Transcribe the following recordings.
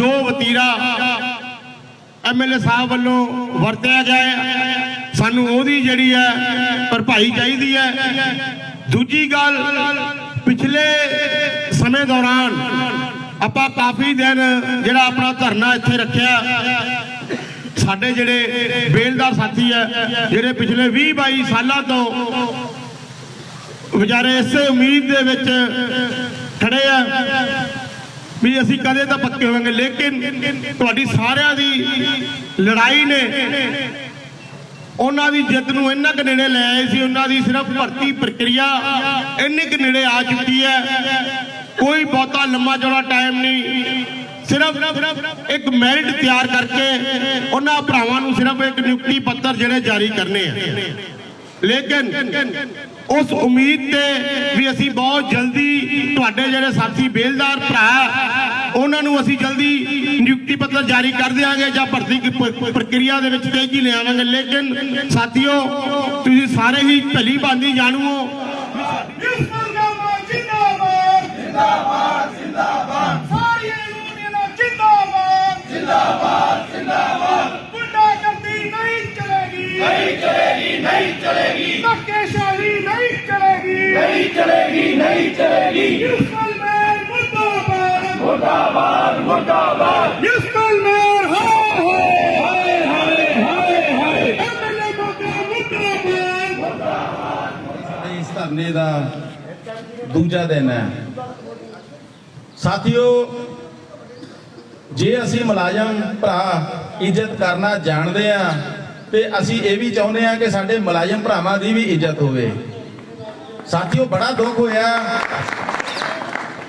ਜੋ ਵਤੀਰਾ ਐਮਐਲਏ ਸਾਹਿਬ ਵੱਲੋਂ ਵਰਤਿਆ ਗਿਆ ਹੈ, ਸਾਨੂੰ ਉਹਦੀ ਜਿਹੜੀ ਹੈ ਭਰਪਾਈ ਚਾਹੀਦੀ ਹੈ। ਦੂਜੀ ਗੱਲ, ਪਿਛਲੇ ਸਮੇਂ ਦੌਰਾਨ ਆਪਾਂ ਕਾਫੀ ਦਿਨ ਜਿਹੜਾ ਆਪਣਾ ਧਰਨਾ ਇੱਥੇ ਰੱਖਿਆ। ਸਾਡੇ ਜਿਹੜੇ ਬੇਲਦਾਰ ਸਾਥੀ ਹੈ, ਜਿਹੜੇ ਪਿਛਲੇ 20 22 ਸਾਲਾਂ ਤੋਂ ਵਿਚਾਰੇ ਇਸੇ ਉਮੀਦ ਦੇ ਵਿੱਚ ਖੜੇ ਆ। ਵੀ ਅਸੀਂ ਕਦੇ ਤਾਂ ਪੱਕੇ ਹੋਵਾਂਗੇ, ਲੇਕਿਨ ਤੁਹਾਡੀ ਸਾਰਿਆਂ ਦੀ ਲੜਾਈ ਨੇ ਉਹਨਾਂ ਦੀ ਜਿੱਤ ਨੂੰ ਇੰਨਾ ਕੁ ਨੇੜੇ ਲੈ ਆਏ ਸੀ, ਉਹਨਾਂ ਦੀ ਸਿਰਫ ਭਰਤੀ ਪ੍ਰਕਿਰਿਆ ਇੰਨੀ ਕੁ ਨੇੜੇ ਆ ਚੁੱਕੀ ਹੈ। ਕੋਈ ਬਹੁਤਾ ਲੰਮਾ ਚੌੜਾ ਟਾਈਮ ਨਹੀਂ, ਸਿਰਫ ਇੱਕ ਮੈਰਿਟ ਤਿਆਰ ਕਰਕੇ ਉਹਨਾਂ ਭਰਾਵਾਂ ਨੂੰ ਸਿਰਫ ਇੱਕ ਨਿਯੁਕਤੀ ਪੱਤਰ ਜਿਹੜੇ ਜਾਰੀ ਕਰਨੇ ਆ। ਲੇਕਿਨ ਉਸ ਉਮੀਦ ਤੇ ਵੀ ਅਸੀਂ ਬਹੁਤ ਜਲਦੀ ਤੁਹਾਡੇ ਜਿਹੜੇ ਸਾਥੀ ਬੇਲਦਾਰ ਭਰਾ ਉਹਨਾਂ ਨੂੰ ਅਸੀਂ ਜਲਦੀ ਨਿਯੁਕਤੀ ਪੱਤਰ ਜਾਰੀ ਕਰ ਦਿਆਂਗੇ ਜਾਂ ਭਰਤੀ ਪ੍ਰਕਿਰਿਆ ਦੇ ਵਿੱਚ ਤੇਜ਼ੀ ਲਿਆਵਾਂਗੇ ਲੇਕਿਨ ਸਾਥੀਓ, ਤੁਸੀਂ ਸਾਰੇ ਹੀ ਭਲੀ ਭਾਂਦੀ ਜਾਣੂ ਹੋ ਜਿੰਦਾਬਾਦ ਜਿੰਦਾਬਾਦ। ਜਿੰਦਾਬਾਦ ਸਾਰੀਆਂ ਯੂਨੀਅਨਾਂ ਜਿੰਦਾਬਾਦ ਜਿੰਦਾਬਾਦ। ਚਲੇਗੀ ਨਹੀਂ ਚਲੇਗੀ ਮੁਸਲਮਾਨ ਮੁਰਦਾਬਾਦ ਮੁਰਦਾਬਾਦ ਮੁਰਦਾਬਾਦ ਮੁਸਲਮਾਨ ਹਾਏ ਹਾਏ ਹਾਏ ਹਾਏ ਹਾਏ ਐਮਐਲਏ ਮੁਰਦਾਬਾਦ ਮੁਰਦਾਬਾਦ ਇਸ ਧਰਨੇ ਦਾ ਦੂਜਾ ਦਿਨ ਹੈ ਸਾਥੀਓ ਜੇ ਅਸੀਂ ਮੁਲਾਜ਼ਮ ਭਰਾ ਇੱਜ਼ਤ ਕਰਨਾ ਜਾਣਦੇ ਆ ਤੇ ਅਸੀਂ ਇਹ ਵੀ ਚਾਹੁੰਦੇ ਆ ਕਿ ਸਾਡੇ ਮੁਲਾਜ਼ਮ ਭਰਾਵਾਂ ਦੀ ਵੀ ਇੱਜ਼ਤ ਹੋਵੇ ਸਾਥੀਓ, ਬੜਾ ਦੁੱਖ ਹੋਇਆ।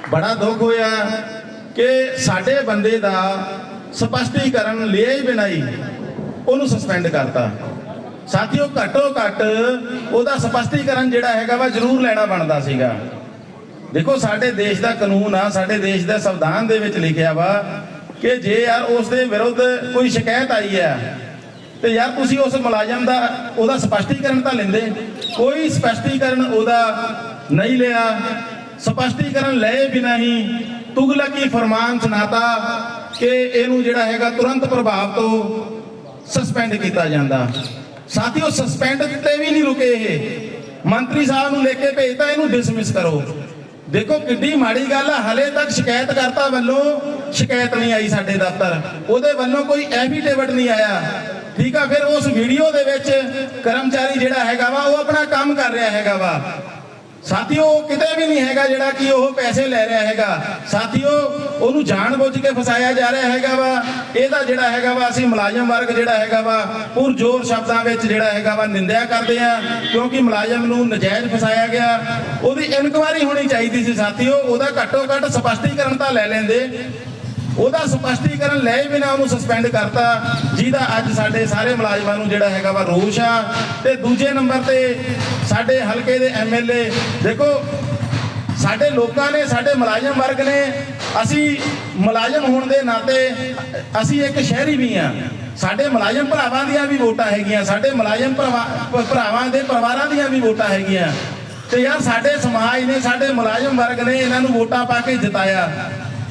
ਬੜਾ ਦੁੱਖ ਹੋਇਆ ਕਿ ਸਾਡੇ ਬੰਦੇ ਦਾ ਸਪਸ਼ਟੀਕਰਨ ਲਿਆ ਹੀ ਬਿਨਾਂ ਹੀ ਉਹਨੂੰ ਸਸਪੈਂਡ ਕਰਤਾ। ਸਾਥੀਓ, ਘੱਟੋ ਘੱਟ ਉਹਦਾ ਸਪਸ਼ਟੀਕਰਨ ਜਿਹੜਾ ਹੈਗਾ ਵਾ ਜ਼ਰੂਰ ਲੈਣਾ ਬਣਦਾ ਸੀਗਾ। ਦੇਖੋ, ਸਾਡੇ ਦੇਸ਼ ਦਾ ਕਾਨੂੰਨ ਆ, ਸਾਡੇ ਦੇਸ਼ ਦੇ ਸੰਵਿਧਾਨ ਦੇ ਵਿੱਚ ਲਿਖਿਆ ਵਾ ਕਿ ਜੇ ਯਾਰ ਉਸ ਦੇ ਵਿਰੁੱਧ ਕੋਈ ਸ਼ਿਕਾਇਤ ਆਈ ਹੈ ਤੇ ਯਾਰ ਤੁਸੀਂ ਉਸ ਮੁਲਾਜ਼ਮ ਦਾ ਉਹਦਾ ਸਪਸ਼ਟੀਕਰਨ ਤਾਂ ਲੈਂਦੇ। ਕੋਈ ਸਪਸ਼ਟੀਕਰਨ ਉਹਦਾ ਨਹੀਂ ਲਿਆ। ਸਪਸ਼ਟੀਕਰਨ ਲਏ ਬਿਨਾਂ ਹੀ ਤੁਗਲਕੀ ਫਰਮਾਨ ਸੁਣਾਤਾ ਕਿ ਇਹਨੂੰ ਜਿਹੜਾ ਹੈਗਾ ਤੁਰੰਤ ਪ੍ਰਭਾਵ ਤੋਂ ਸਸਪੈਂਡ ਕੀਤਾ ਜਾਂਦਾ। ਸਾਥੀਓ ਸਸਪੈਂਡ ਤੇ ਵੀ ਨਹੀਂ ਰੁਕੇ ਇਹ। ਮੰਤਰੀ ਸਾਹਿਬ ਨੂੰ ਲੈ ਕੇ ਭੇਜਤਾ, ਇਹਨੂੰ ਡਿਸਮਿਸ ਕਰੋ। ਦੇਖੋ, ਕਿੱਡੀ ਮਾੜੀ ਗੱਲ ਆ। ਹਲੇ ਤੱਕ ਸ਼ਿਕਾਇਤ ਕਰਤਾ ਵੱਲੋਂ ਸ਼ਿਕਾਇਤ ਨਹੀਂ ਆਈ ਸਾਡੇ ਦਫ਼ਤਰ। ਉਹਦੇ ਵੱਲੋਂ ਕੋਈ ਐਫੀਡੇਵਿਟ ਨਹੀਂ ਆਇਆ। ਠੀਕ ਆ, ਫਿਰ ਉਸ ਵੀਡੀਓ ਦੇ ਵਿੱਚ ਕਰਮਚਾਰੀ ਜਿਹੜਾ ਹੈਗਾ ਵਾ, ਉਹ ਆਪਣਾ ਕੰਮ ਕਰ ਰਿਹਾ ਹੈਗਾ ਵਾ। ਸਾਥੀਓ ਕਿਤੇ ਵੀ ਨਹੀਂ ਹੈਗਾ ਜਿਹੜਾ ਕਿ ਉਹ ਪੈਸੇ ਲੈ ਰਿਹਾ ਹੈਗਾ। ਸਾਥੀਓ, ਉਹਨੂੰ ਜਾਣਬੁੱਝ ਕੇ ਫਸਾਇਆ ਜਾ ਰਿਹਾ ਹੈਗਾ ਵਾ। ਇਹਦਾ ਜਿਹੜਾ ਹੈਗਾ ਵਾ, ਅਸੀਂ ਮੁਲਾਜ਼ਮ ਵਰਗ ਜਿਹੜਾ ਹੈਗਾ ਵਾ ਪੁਰ ਜ਼ੋਰ ਸ਼ਬਦਾਂ ਵਿੱਚ ਜਿਹੜਾ ਹੈਗਾ ਵਾ, ਨਿੰਦਿਆ ਕਰਦੇ ਆ, ਕਿਉਂਕਿ ਮੁਲਾਜ਼ਮ ਨੂੰ ਨਜਾਇਜ਼ ਫਸਾਇਆ ਗਿਆ। ਉਹਦੀ ਇਨਕੁਆਇਰੀ ਹੋਣੀ ਚਾਹੀਦੀ ਸੀ, ਸਾਥੀਓ। ਉਹਦਾ ਘੱਟੋ ਘੱਟ ਸਪਸ਼ਟੀਕਰਨ ਤਾਂ ਲੈ ਲੈਂਦੇ। ਉਹਦਾ ਸਪਸ਼ਟੀਕਰਨ ਲੈ ਬਿਨਾ ਉਹਨੂੰ ਸਸਪੈਂਡ ਕਰਤਾ, ਜਿਹਦਾ ਅੱਜ ਸਾਡੇ ਸਾਰੇ ਮੁਲਾਜ਼ਮਾਂ ਨੂੰ ਜਿਹੜਾ ਹੈਗਾ ਵਾ ਰੋਸ਼ ਆ। ਤੇ ਦੂਜੇ ਨੰਬਰ ਤੇ ਸਾਡੇ ਹਲਕੇ ਦੇ ਐਮਐਲਏ ਦੇਖੋ, ਸਾਡੇ ਲੋਕਾਂ ਨੇ, ਸਾਡੇ ਮੁਲਾਜ਼ਮ ਵਰਗ ਨੇ, ਅਸੀਂ ਮੁਲਾਜ਼ਮ ਹੋਣ ਦੇ ਨਾਤੇ ਅਸੀਂ ਇੱਕ ਸ਼ਹਿਰੀ ਵੀ ਆ। ਸਾਡੇ ਮੁਲਾਜ਼ਮ ਭਰਾਵਾਂ ਦੀਆਂ ਵੀ ਵੋਟਾਂ ਹੈਗੀਆਂ, ਸਾਡੇ ਮੁਲਾਜ਼ਮ ਭਰਾਵਾਂ ਭਰਾਵਾਂ ਦੇ ਪਰਿਵਾਰਾਂ ਦੀਆਂ ਵੀ ਵੋਟਾਂ ਹੈਗੀਆਂ। ਤੇ ਯਾਰ ਸਾਡੇ ਸਮਾਜ ਨੇ, ਸਾਡੇ ਮੁਲਾਜ਼ਮ ਵਰਗ ਨੇ ਇਹਨਾਂ ਨੂੰ ਵੋਟਾਂ ਪਾ ਕੇ ਜਿਤਾਇਆ।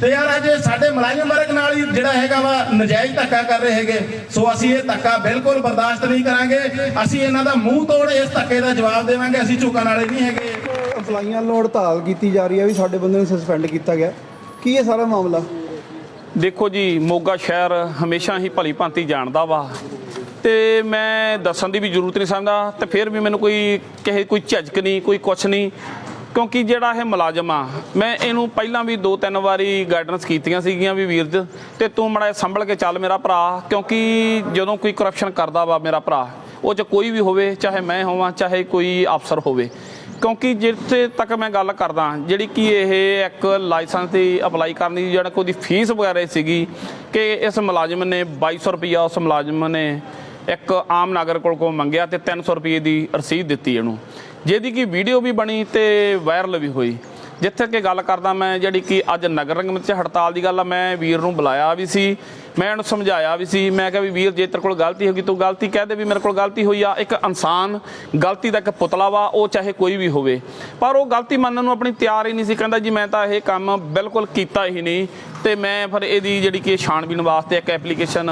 ਤੇ ਯਾਰ ਅੱਜ ਸਾਡੇ ਮੁਲਾਜ਼ਮ ਵਰਗ ਨਾਲ ਹੀ ਜਿਹੜਾ ਹੈਗਾ ਵਾ ਨਜਾਇਜ਼ ਧੱਕਾ ਕਰ ਰਹੇ ਹੈਗੇ। ਸੋ ਅਸੀਂ ਇਹ ਧੱਕਾ ਬਿਲਕੁਲ ਬਰਦਾਸ਼ਤ ਨਹੀਂ ਕਰਾਂਗੇ। ਅਸੀਂ ਇਹਨਾਂ ਦਾ ਮੂੰਹ ਤੋੜ ਇਸ ਧੱਕੇ ਦਾ ਜਵਾਬ ਦੇਵਾਂਗੇ। ਅਸੀਂ ਝੁਕਣ ਵਾਲੇ ਨਹੀਂ ਹੈਗੇ। ਅਪਲਾਈਆਂ ਲੋੜ ਹੜਤਾਲ ਕੀਤੀ ਜਾ ਰਹੀ ਹੈ ਵੀ ਸਾਡੇ ਬੰਦੇ ਨੂੰ ਸਸਪੈਂਡ ਕੀਤਾ ਗਿਆ। ਕੀ ਇਹ ਸਾਰਾ ਮਾਮਲਾ? ਦੇਖੋ ਜੀ ਮੋਗਾ ਸ਼ਹਿਰ ਹਮੇਸ਼ਾ ਹੀ ਭਲੀ ਭਾਂਤੀ ਜਾਣਦਾ ਵਾ। ਤੇ ਮੈਂ ਦੱਸਣ ਦੀ ਵੀ ਜ਼ਰੂਰਤ ਨਹੀਂ ਸਮਝਦਾ। ਤੇ ਫਿਰ ਵੀ ਮੈਨੂੰ ਕੋਈ ਕਿਸੇ ਕੋਈ ਝਿਜਕ ਨਹੀਂ ਕੋਈ ਕੁਛ ਨਹੀਂ। ਕਿਉਂਕਿ ਜਿਹੜਾ ਇਹ ਮੁਲਾਜ਼ਮ ਆ, ਮੈਂ ਇਹਨੂੰ ਪਹਿਲਾਂ ਵੀ ਦੋ ਤਿੰਨ ਵਾਰੀ ਗਾਈਡੈਂਸ ਕੀਤੀਆਂ ਸੀਗੀਆਂ ਵੀ ਵੀਰ ਜੀ, ਤੇ ਤੂੰ ਮੜਾ ਸੰਭਲ ਕੇ ਚੱਲ ਮੇਰਾ ਭਰਾ, ਕਿਉਂਕਿ ਜਦੋਂ ਕੋਈ ਕਰਪਸ਼ਨ ਕਰਦਾ ਵਾ ਮੇਰਾ ਭਰਾ, ਉਹ ਚ ਕੋਈ ਵੀ ਹੋਵੇ, ਚਾਹੇ ਮੈਂ ਹੋਵਾਂ, ਚਾਹੇ ਕੋਈ ਅਫਸਰ ਹੋਵੇ। ਕਿਉਂਕਿ ਜਿੱਥੇ ਤੱਕ ਮੈਂ ਗੱਲ ਕਰਦਾ, ਜਿਹੜੀ ਕਿ ਇਹ ਇੱਕ ਲਾਇਸੈਂਸ ਦੀ ਅਪਲਾਈ ਕਰਨ ਦੀ, ਜਿਹੜਾ ਕੋਈ ਫੀਸ ਵਗੈਰਾ ਸੀਗੀ, ਕਿ ਇਸ ਮੁਲਾਜ਼ਮ ਨੇ 2200 ਰੁਪਇਆ ਉਸ ਮੁਲਾਜ਼ਮ ਨੇ ਇੱਕ ਆਮ ਨਾਗਰਿਕ ਕੋਲ ਕੋ ਮੰਗਿਆ ਤੇ 300 ਰੁਪਏ ਦੀ ਰਸੀਦ ਦਿੱਤੀ ਇਹਨੂੰ। ਜਿਹਦੀ ਕਿ ਵੀਡੀਓ ਵੀ ਬਣੀ ਤੇ ਵਾਇਰਲ ਵੀ ਹੋਈ। ਜਿੱਥੇ ਕਿ ਗੱਲ ਕਰਦਾ ਮੈਂ ਜਿਹੜੀ ਕਿ ਅੱਜ ਨਗਰ ਨਿਗਮ 'ਚ ਹੜਤਾਲ ਦੀ ਗੱਲ ਆ, ਮੈਂ ਵੀਰ ਨੂੰ ਬੁਲਾਇਆ ਵੀ ਸੀ, ਮੈਂ ਉਹਨੂੰ ਸਮਝਾਇਆ ਵੀ ਸੀ, ਮੈਂ ਕਿਹਾ ਵੀ ਵੀਰ ਜੇ ਤੇਰੇ ਕੋਲ ਗਲਤੀ ਹੋ ਗਈ, ਤੂੰ ਗਲਤੀ ਕਹਿ ਦੇ ਵੀ ਮੇਰੇ ਕੋਲ ਗਲਤੀ ਹੋਈ ਆ। ਇੱਕ ਇਨਸਾਨ ਗਲਤੀ ਦਾ ਇੱਕ ਪੁਤਲਾ ਵਾ, ਉਹ ਚਾਹੇ ਕੋਈ ਵੀ ਹੋਵੇ। ਪਰ ਉਹ ਗਲਤੀ ਮੰਨਣ ਨੂੰ ਆਪਣੀ ਤਿਆਰ ਹੀ ਨਹੀਂ ਸੀ, ਕਹਿੰਦਾ ਜੀ ਮੈਂ ਤਾਂ ਇਹ ਕੰਮ ਬਿਲਕੁਲ ਕੀਤਾ ਹੀ ਨਹੀਂ। ਤੇ ਮੈਂ ਫਿਰ ਇਹਦੀ ਜਿਹੜੀ ਕਿ ਛਾਣਬੀਨ ਵਾਸਤੇ ਇੱਕ ਐਪਲੀਕੇਸ਼ਨ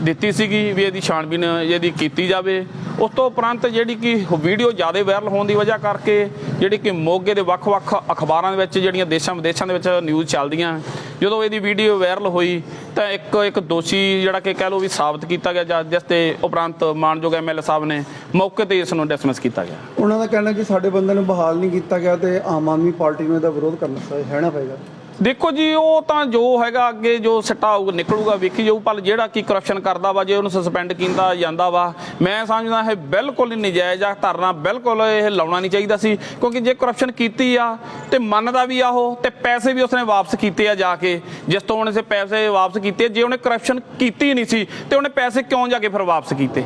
ਦਿੱਤੀ ਸੀਗੀ ਵੀ ਇਹਦੀ ਛਾਣਬੀਨ ਇਹਦੀ ਕੀਤੀ ਜਾਵੇ। ਉਸ ਤੋਂ ਉਪਰੰਤ ਜਿਹੜੀ ਕਿ ਵੀਡੀਓ ਜ਼ਿਆਦਾ ਵਾਇਰਲ ਹੋਣ ਦੀ ਵਜ੍ਹਾ ਕਰਕੇ ਜਿਹੜੀ ਕਿ ਮੋਗੇ ਦੇ ਵੱਖ-ਵੱਖ ਅਖਬਾਰਾਂ ਦੇ ਵਿੱਚ ਜਿਹੜੀਆਂ ਦੇਸ਼ਾਂ ਵਿਦੇਸ਼ਾਂ ਦੇ ਵਿੱਚ ਨਿਊਜ਼ ਚੱਲਦੀਆਂ, ਜਦੋਂ ਇਹਦੀ ਵੀਡੀਓ ਵਾਇਰਲ ਹੋਈ ਤਾਂ ਇੱਕ ਇੱਕ ਦੋਸ਼ੀ ਜਿਹੜਾ ਕਿ ਕਹਿ ਲਓ ਵੀ ਸਾਬਤ ਕੀਤਾ ਗਿਆ, ਜਾਂ ਜਿਸ ਤੇ ਉਪਰੰਤ ਮਾਨਯੋਗ ਐਮਐਲਏ ਸਾਹਿਬ ਨੇ ਮੌਕੇ ਤੇ ਇਸ ਨੂੰ ਡਿਸਮਿਸ ਕੀਤਾ ਗਿਆ। ਉਹਨਾਂ ਦਾ ਕਹਿਣਾ ਕਿ ਸਾਡੇ ਬੰਦੇ ਨੂੰ ਬਹਾਲ ਨਹੀਂ ਕੀਤਾ ਗਿਆ ਤੇ ਆਮ ਆਦਮੀ ਪਾਰਟੀ ਨੂੰ ਇਹਦਾ ਵਿਰੋਧ ਕਰਨਾ ਹੈ ਨਾ ਪਏਗਾ। ਦੇਖੋ ਜੀ, ਉਹ ਤਾਂ ਜੋ ਹੈਗਾ ਅੱਗੇ ਜੋ ਸੱਟਾ ਹੋਊਗਾ ਨਿਕਲੂਗਾ, ਵੇਖੀ ਜਾਊ, ਪਰ ਜਿਹੜਾ ਕੀ ਕਰਪਸ਼ਨ ਕਰਦਾ ਵਾ, ਜੇ ਉਹਨੂੰ ਸਸਪੈਂਡ ਕੀਤਾ ਜਾਂਦਾ ਵਾ, ਮੈਂ ਸਮਝਦਾ ਇਹ ਬਿਲਕੁਲ ਹੀ ਨਜਾਇਜ਼ ਆ, ਧਰਨਾ ਬਿਲਕੁਲ ਇਹ ਲਾਉਣਾ ਨਹੀਂ ਚਾਹੀਦਾ ਸੀ, ਕਿਉਂਕਿ ਜੇ ਕਰਪਸ਼ਨ ਕੀਤੀ ਆ, ਤੇ ਮੰਨਦਾ ਵੀ ਆ ਉਹ, ਤੇ ਪੈਸੇ ਵੀ ਉਸਨੇ ਵਾਪਸ ਕੀਤੇ ਆ ਜਾ ਕੇ, ਜਿਸ ਤੋਂ ਉਹਨੇ ਸੇ ਪੈਸੇ ਵਾਪਸ ਕੀਤੇ, ਜੇ ਉਹਨੇ ਕਰਪਸ਼ਨ ਕੀਤੀ ਨਹੀਂ ਸੀ, ਤੇ ਉਹਨੇ ਪੈਸੇ ਕਿਉਂ ਜਾ ਕੇ ਫਿਰ ਵਾਪਸ ਕੀਤੇ?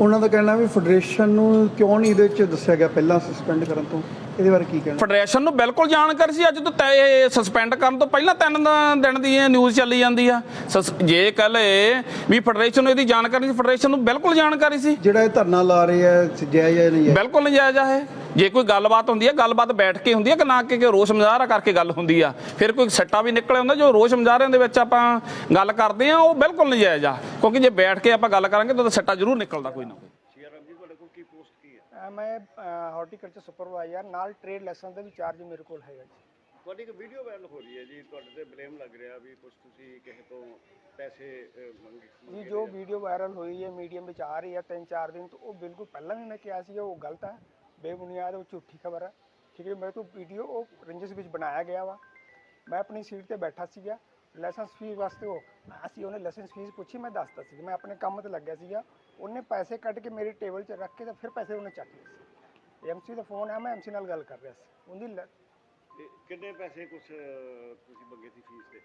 ਉਹਨਾਂ ਦਾ ਕਹਿਣਾ ਵੀ ਫੈਡਰੇਸ਼ਨ ਨੂੰ ਕਿਉਂ ਨਹੀਂ ਇਹਦੇ ਵਿੱਚ ਦੱਸਿਆ ਗਿਆ ਪਹਿਲਾਂ ਸਸਪੈਂਡ ਕਰਨ ਤੋਂ? ਇਹਦੇ ਬਾਰੇ ਕੀ ਕਹਿਣਾ? ਫੈਡਰੇਸ਼ਨ ਨੂੰ ਬਿਲਕੁਲ ਜਾਣਕਾਰੀ ਸੀ ਅੱਜ ਤੋਂ ਤੈ ਸਸਪੈਂਡ ਕਰਨ ਤੋਂ ਪਹਿਲਾਂ ਤਿੰਨ ਦਿਨ ਦੀ ਇਹ ਨਿਊਜ਼ ਚੱਲੀ ਜਾਂਦੀ ਆ। ਜੇ ਕਹਲੇ ਵੀ ਫੈਡਰੇਸ਼ਨ ਨੂੰ ਇਹਦੀ ਜਾਣਕਾਰੀ ਸੀ ਫੈਡਰੇਸ਼ਨ ਨੂੰ ਬਿਲਕੁਲ ਜਾਣਕਾਰੀ ਸੀ। ਜਿਹੜਾ ਇਹ ਧਰਨਾ ਲਾ ਰਹੇ ਆ ਜਾਇਜ਼ ਨਹੀਂ ਹੈ? ਬਿਲਕੁਲ ਨਜਾਇਜ਼ ਆ ਇਹ। ਜੇ ਕੋਈ ਗੱਲਬਾਤ ਹੁੰਦੀ ਹੈ ਗੱਲਬਾਤ ਬੈਠ ਕੇ ਹੁੰਦੀ ਹੈ ਕਿ ਨਾ ਕਿ ਕਿ ਰੋਸ ਮੁਜ਼ਾਹਰਾ ਕਰਕੇ ਗੱਲ ਹੁੰਦੀ ਆ। ਫਿਰ ਕੋਈ ਸੱਟਾ ਵੀ ਨਿਕਲੇ ਹੁੰਦਾ ਜੋ ਰੋਸ ਮੁਜ਼ਾਹਰਿਆਂ ਦੇ ਵਿੱਚ ਆਪਾਂ ਗੱਲ ਕਰਦੇ ਆ ਉਹ ਬਿਲਕੁਲ ਨਜਾਇਜ਼ ਆ। ਕਿਉਂਕਿ ਜੇ ਬੈਠ ਕੇ ਆਪਾਂ ਗੱਲ ਕਰਾਂਗੇ ਤਾਂ ਸੱਟਾ ਜ਼ਰੂਰ ਨਿਕਲਦਾ ਕੋਈ ਨਾ ਕੋਈ। ਮੈਂ ਹਾਰਟੀਕਲਚਰ ਸੁਪਰਵਾਈਜ਼ਰ ਨਾਲ ਟ੍ਰੇਡ ਲੈਸਨ ਦਾ ਵੀ ਚਾਰਜ ਮੇਰੇ ਕੋਲ ਹੈਗਾ ਜੀ। ਤੁਹਾਡੀ ਇੱਕ ਵੀਡੀਓ ਵਾਇਰਲ ਹੋ ਰਹੀ ਹੈ ਜੀ ਤੁਹਾਡੇ ਤੇ ਬਲੇਮ ਲੱਗ ਰਿਹਾ ਵੀ ਕੁਝ ਤੁਸੀਂ ਕਿਸੇ ਤੋਂ ਪੈਸੇ ਮੰਗੇ। ਜੀ ਜੋ ਵੀਡੀਓ ਵਾਇਰਲ ਹੋਈ ਹੈ ਮੀਡੀਅਮ ਵਿੱਚ ਆ ਰਹੀ ਹੈ ਤਿੰਨ ਚਾਰ ਦਿਨ ਤੋਂ ਉਹ ਬਿਲਕੁਲ ਪਹਿਲਾਂ ਵੀ ਮੈਂ ਕਿਹਾ ਸੀ ਉਹ ਗਲਤ ਹੈ। ਬੇਬੁਨਿਆਦ ਉਹ ਝੂਠੀ ਖਬਰ ਹੈ। ਠੀਕ ਹੈ ਮੇਰੇ ਤੋਂ ਵੀਡੀਓ ਉਹ ਰੰਜਿਸ਼ ਵਿੱਚ ਬਣਾਇਆ ਗਿਆ ਵਾ। ਮੈਂ ਆਪਣੀ ਸੀਟ ਤੇ ਬੈਠਾ ਸੀਗਾ। ਲਾਇਸੈਂਸ ਫੀਸ ਵਾਸਤੇ ਉਹ, ਅਸੀਂ ਉਹਨੇ ਲਾਇਸੈਂਸ ਫੀਸ ਪੁੱਛੀ, ਮੈਂ ਦੱਸਤਾ ਸੀ ਮੈਂ ਆਪਣੇ ਕੰਮ ਤੇ ਲੱਗਿਆ ਸੀਗਾ। ਉਹਨੇ ਪੈਸੇ ਕੱਢ ਕੇ ਮੇਰੇ ਟੇਬਲ 'ਚ ਰੱਖ ਕੇ ਤਾਂ ਫਿਰ ਪੈਸੇ ਉਹਨੇ ਚੱਕ ਲਏ ਸੀ। ਐਮਸੀ ਦਾ ਫੋਨ ਹੈ, ਮੈਂ ਐਮਸੀ ਨਾਲ ਗੱਲ ਕਰ ਰਿਹਾ ਸੀ। ਉਹਦੀ ਲ- ਤੇ ਕਿੰਨੇ ਪੈਸੇ ਕੁਝ ਤੁਸੀਂ ਮੰਗੇ ਸੀ ਫੀਸ ਤੇ?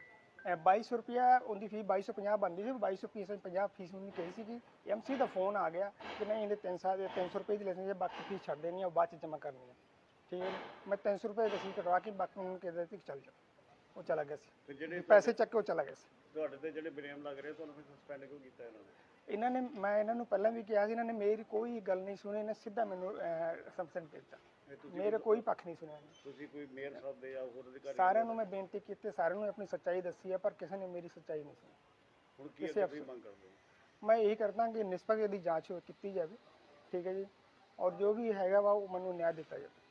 2200 ਰੁਪਿਆ ਉਹਦੀ ਫੀਸ 2250 ਬਣਦੀ ਸੀ 2200 ਫੀਸ 50 ਫੀਸ ਮੈਨੂੰ ਕਹੀ ਸੀਗੀ। ਐਮਸੀ ਦਾ ਫੋਨ ਆ ਗਿਆ ਕਿ ਨਹੀਂ ਇਹਦੇ 300 ਦੇ 300 ਰੁਪਏ ਦੀ ਲੈਣੀ ਹੈ ਬਾਕੀ ਫੀਸ ਛੱਡ ਦੇਣੀ ਹੈ ਉਹ ਬਾਅਦ ਚ ਜਮ੍ਹਾਂ ਕਰਨੀ ਹੈ। ਠੀਕ ਹੈ। ਮੈਂ 300 ਰੁਪਏ ਰਸੀਦ ਕਟਵਾ ਕੇ ਬਾਕੀ ਉਹਨੂੰ ਕਹਿ ਦਿੱਤਾ ਕਿ ਚੱਲ ਜਾ ਉਹ ਚਲਾ ਗਿਆ ਸੀ। ਜਿਹੜੇ ਪੈਸੇ ਚੱਕ ਕੇ ਉਹ ਚਲਾ ਗਿਆ ਸੀ। ਤੁਹਾਡੇ ਤੇ ਜਿਹੜੇ ਬਲੇਮ ਲੱਗ ਰਹੇ ਤੁਹਾਨੂੰ ਫਿਰ ਸਸਪੈਂਡ ਕਿਉਂ ਕੀਤਾ ਇਹਨਾਂ ਨੇ? ਇਹਨਾਂ ਨੇ ਮੈਂ ਇਹਨਾਂ ਨੂੰ ਪਹਿਲਾਂ ਵੀ ਕਿਹਾ ਸੀ ਇਹਨਾਂ ਨੇ ਮੇਰੀ ਕੋਈ ਗੱਲ ਨਹੀਂ ਸੁਣੀ ਇਹਨੇ ਸਿੱਧਾ ਮੈਨੂੰ ਕੀਤਾ ਮੇਰੇ ਕੋਈ ਪੱਖ ਨਹੀਂ ਸੁਣਿਆ ਇਹਨੇ। ਤੁਸੀਂ ਕੋਈ ਮੇਅਰ ਸਾਹਿਬ ਦੇ ਜਾਂ ਹੋਰ ਅਧਿਕਾਰੀ ਸਾਰਿਆਂ ਨੂੰ ਮੈਂ ਬੇਨਤੀ ਕੀਤੀ ਸਾਰਿਆਂ ਨੂੰ ਆਪਣੀ ਸੱਚਾਈ ਦੱਸੀ ਹੈ ਪਰ ਕਿਸੇ ਨੇ ਮੇਰੀ ਸੱਚਾਈ ਨਹੀਂ ਸੁਣੀ। ਹੁਣ ਕੀ ਕਿਸੇ ਅੱਗੇ ਤੁਸੀਂ ਅਫਸਰ- ਮੰਗ ਕਰਦੇ ਹੋ? ਮੈਂ ਇਹੀ ਕਰਦਾ ਕਿ ਨਿਸਪਕ ਦੀ ਜਾਂਚ ਹੋ- ਕੀਤੀ ਜਾਵੇ ਠੀਕ ਹੈ ਜੀ। ਔਰ ਜੋ ਵੀ ਹੈਗਾ ਵਾ ਉਹ ਮੈਨੂੰ ਨਿਆਂ ਦਿੱਤਾ ਜਾਵੇ।